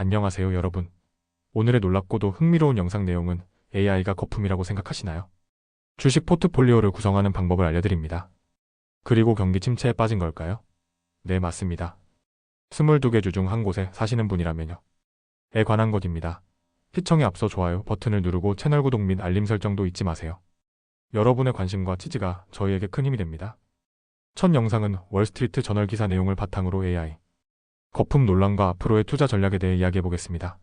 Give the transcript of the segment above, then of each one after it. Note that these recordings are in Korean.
안녕하세요 여러분. 오늘의 놀랍고도 흥미로운 영상 내용은 AI가 거품이라고 생각하시나요? 주식 포트폴리오를 구성하는 방법을 알려드립니다. 그리고 경기 침체에 빠진 걸까요? 네, 맞습니다. 22개 주 중 한 곳에 사시는 분이라면요. 에 관한 것입니다. 시청에 앞서 좋아요 버튼을 누르고 채널 구독 및 알림 설정도 잊지 마세요. 여러분의 관심과 지지가 저희에게 큰 힘이 됩니다. 첫 영상은 월스트리트 저널 기사 내용을 바탕으로 AI 거품 논란과 앞으로의 투자 전략에 대해 이야기해 보겠습니다.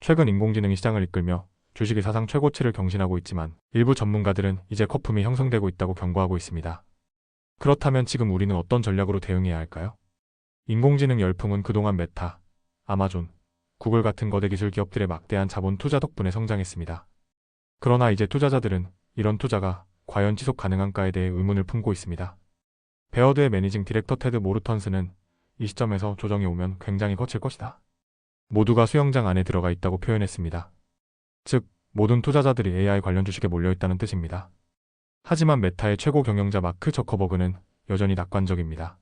최근 인공지능이 시장을 이끌며 주식이 사상 최고치를 경신하고 있지만 일부 전문가들은 이제 거품이 형성되고 있다고 경고하고 있습니다. 그렇다면 지금 우리는 어떤 전략으로 대응해야 할까요? 인공지능 열풍은 그동안 메타, 아마존, 구글 같은 거대 기술 기업들의 막대한 자본 투자 덕분에 성장했습니다. 그러나 이제 투자자들은 이런 투자가 과연 지속 가능한가에 대해 의문을 품고 있습니다. 베어드의 매니징 디렉터 테드 모르턴스는 이 시점에서 조정이 오면 굉장히 거칠 것이다. 모두가 수영장 안에 들어가 있다고 표현했습니다. 즉, 모든 투자자들이 AI 관련 주식에 몰려있다는 뜻입니다. 하지만 메타의 최고 경영자 마크 저커버그는 여전히 낙관적입니다.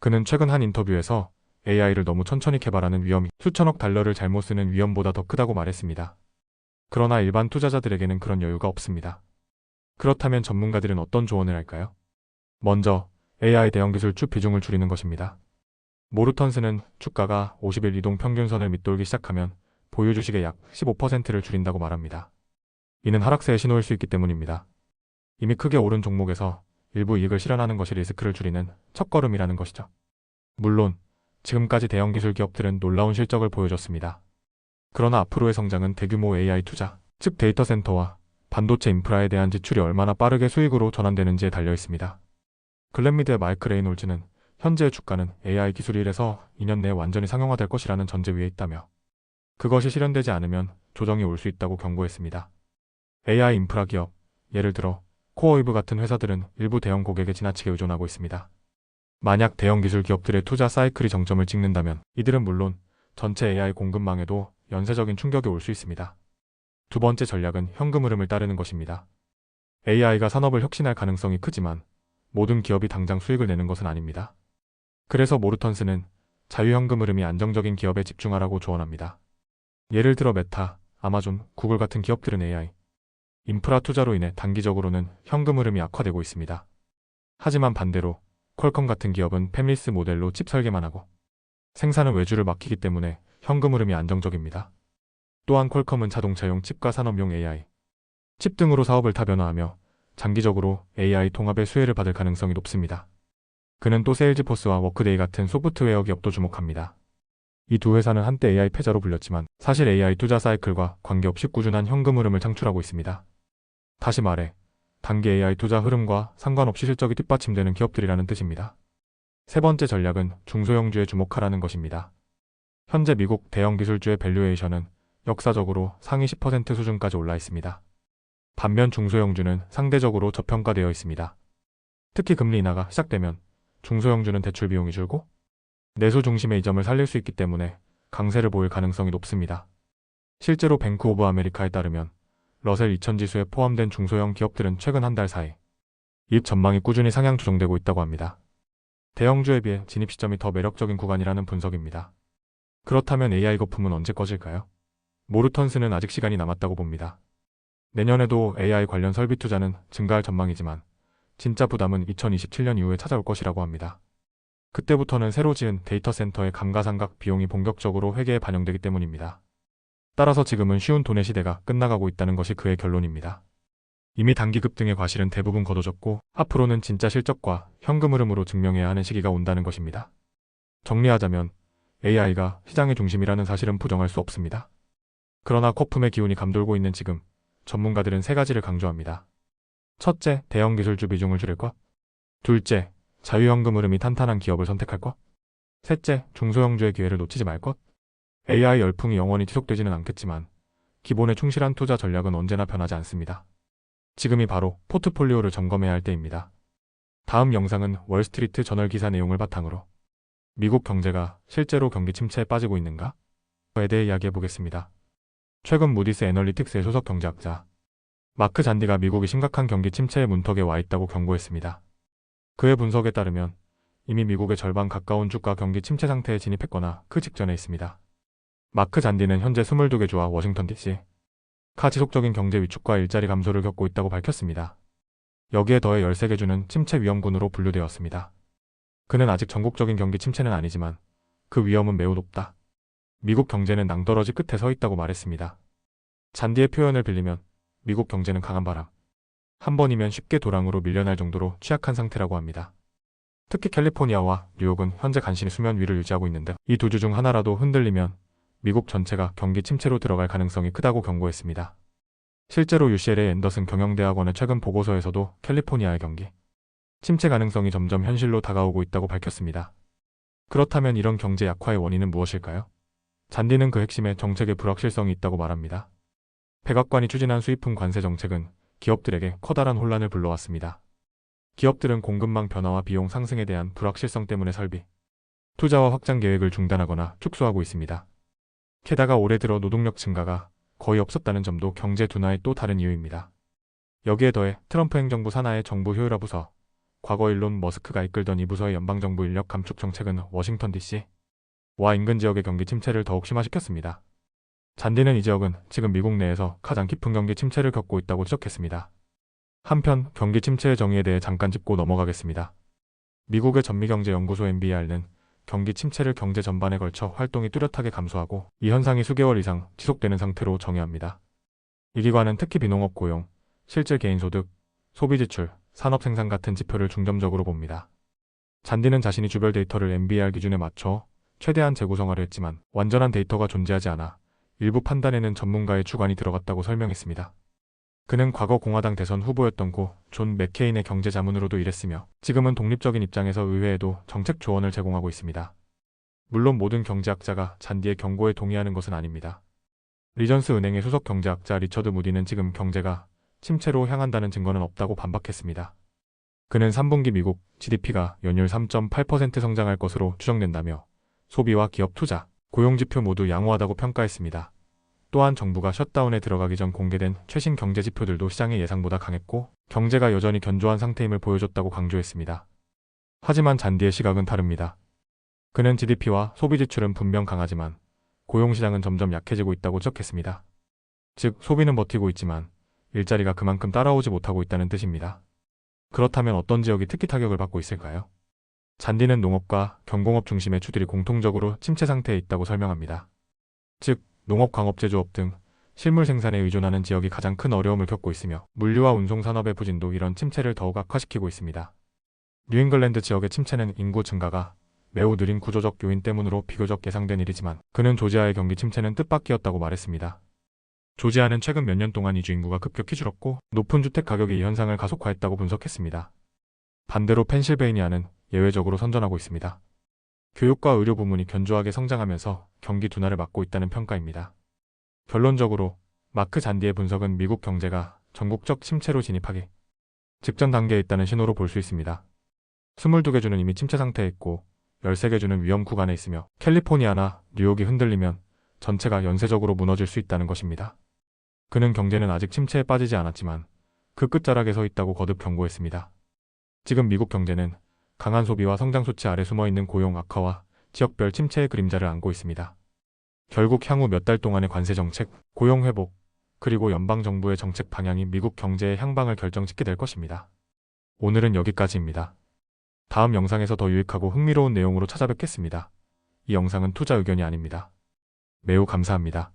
그는 최근 한 인터뷰에서 AI를 너무 천천히 개발하는 위험이 수천억 달러를 잘못 쓰는 위험보다 더 크다고 말했습니다. 그러나 일반 투자자들에게는 그런 여유가 없습니다. 그렇다면 전문가들은 어떤 조언을 할까요? 먼저 AI 대형 기술주 비중을 줄이는 것입니다. 모르턴스는 주가가 50일 이동 평균선을 밑돌기 시작하면 보유 주식의 약 15%를 줄인다고 말합니다. 이는 하락세의 신호일 수 있기 때문입니다. 이미 크게 오른 종목에서 일부 이익을 실현하는 것이 리스크를 줄이는 첫걸음이라는 것이죠. 물론 지금까지 대형 기술 기업들은 놀라운 실적을 보여줬습니다. 그러나 앞으로의 성장은 대규모 AI 투자, 즉 데이터 센터와 반도체 인프라에 대한 지출이 얼마나 빠르게 수익으로 전환되는지에 달려 있습니다. 글렌미드의 마이크 레이놀즈는 현재의 주가는 AI 기술이 1에서 2년 내에 완전히 상용화될 것이라는 전제 위에 있다며 그것이 실현되지 않으면 조정이 올 수 있다고 경고했습니다. AI 인프라 기업, 예를 들어 코어이브 같은 회사들은 일부 대형 고객에 지나치게 의존하고 있습니다. 만약 대형 기술 기업들의 투자 사이클이 정점을 찍는다면 이들은 물론 전체 AI 공급망에도 연쇄적인 충격이 올 수 있습니다. 두 번째 전략은 현금 흐름을 따르는 것입니다. AI가 산업을 혁신할 가능성이 크지만 모든 기업이 당장 수익을 내는 것은 아닙니다. 그래서 모르턴스는 자유현금 흐름이 안정적인 기업에 집중하라고 조언합니다. 예를 들어 메타, 아마존, 구글 같은 기업들은 AI, 인프라 투자로 인해 단기적으로는 현금 흐름이 악화되고 있습니다. 하지만 반대로 퀄컴 같은 기업은 팸리스 모델로 칩 설계만 하고 생산은 외주를 맡기기 때문에 현금 흐름이 안정적입니다. 또한 퀄컴은 자동차용 칩과 산업용 AI, 칩 등으로 사업을 타변화하며 장기적으로 AI 통합의 수혜를 받을 가능성이 높습니다. 그는 또 세일즈포스와 워크데이 같은 소프트웨어 기업도 주목합니다. 이 두 회사는 한때 AI 패자로 불렸지만 사실 AI 투자 사이클과 관계없이 꾸준한 현금 흐름을 창출하고 있습니다. 다시 말해 단기 AI 투자 흐름과 상관없이 실적이 뒷받침되는 기업들이라는 뜻입니다. 세 번째 전략은 중소형주에 주목하라는 것입니다. 현재 미국 대형 기술주의 밸류에이션은 역사적으로 상위 10% 수준까지 올라 있습니다. 반면 중소형주는 상대적으로 저평가되어 있습니다. 특히 금리 인하가 시작되면 중소형주는 대출 비용이 줄고 내수 중심의 이점을 살릴 수 있기 때문에 강세를 보일 가능성이 높습니다. 실제로 뱅크 오브 아메리카에 따르면 러셀 2000 지수에 포함된 중소형 기업들은 최근 한 달 사이 이익 전망이 꾸준히 상향 조정되고 있다고 합니다. 대형주에 비해 진입 시점이 더 매력적인 구간이라는 분석입니다. 그렇다면 AI 거품은 언제 꺼질까요? 모르턴스는 아직 시간이 남았다고 봅니다. 내년에도 AI 관련 설비 투자는 증가할 전망이지만 진짜 부담은 2027년 이후에 찾아올 것이라고 합니다. 그때부터는 새로 지은 데이터 센터의 감가상각 비용이 본격적으로 회계에 반영되기 때문입니다. 따라서 지금은 쉬운 돈의 시대가 끝나가고 있다는 것이 그의 결론입니다. 이미 단기 급 등의 과실은 대부분 거둬졌고 앞으로는 진짜 실적과 현금 흐름으로 증명해야 하는 시기가 온다는 것입니다. 정리하자면 AI가 시장의 중심이라는 사실은 부정할 수 없습니다. 그러나 거품의 기운이 감돌고 있는 지금 전문가들은 세 가지를 강조합니다. 첫째, 대형 기술주 비중을 줄일 것. 둘째, 자유현금 흐름이 탄탄한 기업을 선택할 것. 셋째, 중소형주의 기회를 놓치지 말 것. AI 열풍이 영원히 지속되지는 않겠지만 기본에 충실한 투자 전략은 언제나 변하지 않습니다. 지금이 바로 포트폴리오를 점검해야 할 때입니다. 다음 영상은 월스트리트 저널 기사 내용을 바탕으로 미국 경제가 실제로 경기 침체에 빠지고 있는가? 에 대해 이야기해 보겠습니다. 최근 무디스 애널리틱스의 소속 경제학자 마크 잔디가 미국이 심각한 경기 침체의 문턱에 와 있다고 경고했습니다. 그의 분석에 따르면 이미 미국의 절반 가까운 주가 경기 침체 상태에 진입했거나 그 직전에 있습니다. 마크 잔디는 현재 22개 주와 워싱턴 DC, 카 지속적인 경제 위축과 일자리 감소를 겪고 있다고 밝혔습니다. 여기에 더해 13개 주는 침체 위험군으로 분류되었습니다. 그는 아직 전국적인 경기 침체는 아니지만 그 위험은 매우 높다. 미국 경제는 낭떠러지 끝에 서 있다고 말했습니다. 잔디의 표현을 빌리면 미국 경제는 강한 바람. 한 번이면 쉽게 도랑으로 밀려날 정도로 취약한 상태라고 합니다. 특히 캘리포니아와 뉴욕은 현재 간신히 수면 위를 유지하고 있는데 이 두 주 중 하나라도 흔들리면 미국 전체가 경기 침체로 들어갈 가능성이 크다고 경고했습니다. 실제로 UCLA 앤더슨 경영대학원의 최근 보고서에서도 캘리포니아의 경기 침체 가능성이 점점 현실로 다가오고 있다고 밝혔습니다. 그렇다면 이런 경제 약화의 원인은 무엇일까요? 잔디는 그 핵심에 정책의 불확실성이 있다고 말합니다. 백악관이 추진한 수입품 관세 정책은 기업들에게 커다란 혼란을 불러왔습니다. 기업들은 공급망 변화와 비용 상승에 대한 불확실성 때문에 설비, 투자와 확장 계획을 중단하거나 축소하고 있습니다. 게다가 올해 들어 노동력 증가가 거의 없었다는 점도 경제 둔화의 또 다른 이유입니다. 여기에 더해 트럼프 행정부 산하의 정부 효율화 부서, 과거 일론 머스크가 이끌던 이 부서의 연방정부 인력 감축 정책은 워싱턴 DC, 와 인근 지역의 경기 침체를 더욱 심화시켰습니다. 잔디는 이 지역은 지금 미국 내에서 가장 깊은 경기 침체를 겪고 있다고 지적했습니다. 한편 경기 침체의 정의에 대해 잠깐 짚고 넘어가겠습니다. 미국의 전미경제연구소 MBR는 경기 침체를 경제 전반에 걸쳐 활동이 뚜렷하게 감소하고 이 현상이 수개월 이상 지속되는 상태로 정의합니다. 이 기관은 특히 비농업 고용, 실질 개인 소득, 소비 지출, 산업 생산 같은 지표를 중점적으로 봅니다. 잔디는 자신이 주별 데이터를 MBR 기준에 맞춰 최대한 재구성하려 했지만 완전한 데이터가 존재하지 않아 일부 판단에는 전문가의 주관이 들어갔다고 설명했습니다. 그는 과거 공화당 대선 후보였던 고 존 맥케인의 경제 자문으로도 일했으며 지금은 독립적인 입장에서 의회에도 정책 조언을 제공하고 있습니다. 물론 모든 경제학자가 잔디의 경고에 동의하는 것은 아닙니다. 리전스 은행의 수석 경제학자 리처드 무디는 지금 경제가 침체로 향한다는 증거는 없다고 반박했습니다. 그는 3분기 미국 GDP가 연율 3.8% 성장할 것으로 추정된다며 소비와 기업 투자, 고용 지표 모두 양호하다고 평가했습니다. 또한 정부가 셧다운에 들어가기 전 공개된 최신 경제 지표들도 시장의 예상보다 강했고 경제가 여전히 견조한 상태임을 보여줬다고 강조했습니다. 하지만 잔디의 시각은 다릅니다. 그는 GDP와 소비 지출은 분명 강하지만 고용 시장은 점점 약해지고 있다고 지적했습니다. 즉 소비는 버티고 있지만 일자리가 그만큼 따라오지 못하고 있다는 뜻입니다. 그렇다면 어떤 지역이 특히 타격을 받고 있을까요? 잔디는 농업과 경공업 중심의 주들이 공통적으로 침체 상태에 있다고 설명합니다. 즉, 농업 광업 제조업 등 실물 생산에 의존하는 지역이 가장 큰 어려움을 겪고 있으며 물류와 운송 산업의 부진도 이런 침체를 더욱 악화시키고 있습니다. 뉴잉글랜드 지역의 침체는 인구 증가가 매우 느린 구조적 요인 때문으로 비교적 예상된 일이지만 그는 조지아의 경기 침체는 뜻밖이었다고 말했습니다. 조지아는 최근 몇 년 동안 이주 인구가 급격히 줄었고 높은 주택 가격이 이 현상을 가속화했다고 분석했습니다. 반대로 펜실베이니아는 예외적으로 선전하고 있습니다. 교육과 의료 부문이 견조하게 성장하면서 경기 둔화를 막고 있다는 평가입니다. 결론적으로 마크 잔디의 분석은 미국 경제가 전국적 침체로 진입하기 직전 단계에 있다는 신호로 볼 수 있습니다. 22개 주는 이미 침체 상태에 있고 13개 주는 위험 구간에 있으며 캘리포니아나 뉴욕이 흔들리면 전체가 연쇄적으로 무너질 수 있다는 것입니다. 그는 경제는 아직 침체에 빠지지 않았지만 그 끝자락에 서 있다고 거듭 경고했습니다. 지금 미국 경제는 강한 소비와 성장 수치 아래 숨어 있는 고용 악화와 지역별 침체의 그림자를 안고 있습니다. 결국 향후 몇 달 동안의 관세 정책, 고용 회복, 그리고 연방 정부의 정책 방향이 미국 경제의 향방을 결정짓게 될 것입니다. 오늘은 여기까지입니다. 다음 영상에서 더 유익하고 흥미로운 내용으로 찾아뵙겠습니다. 이 영상은 투자 의견이 아닙니다. 매우 감사합니다.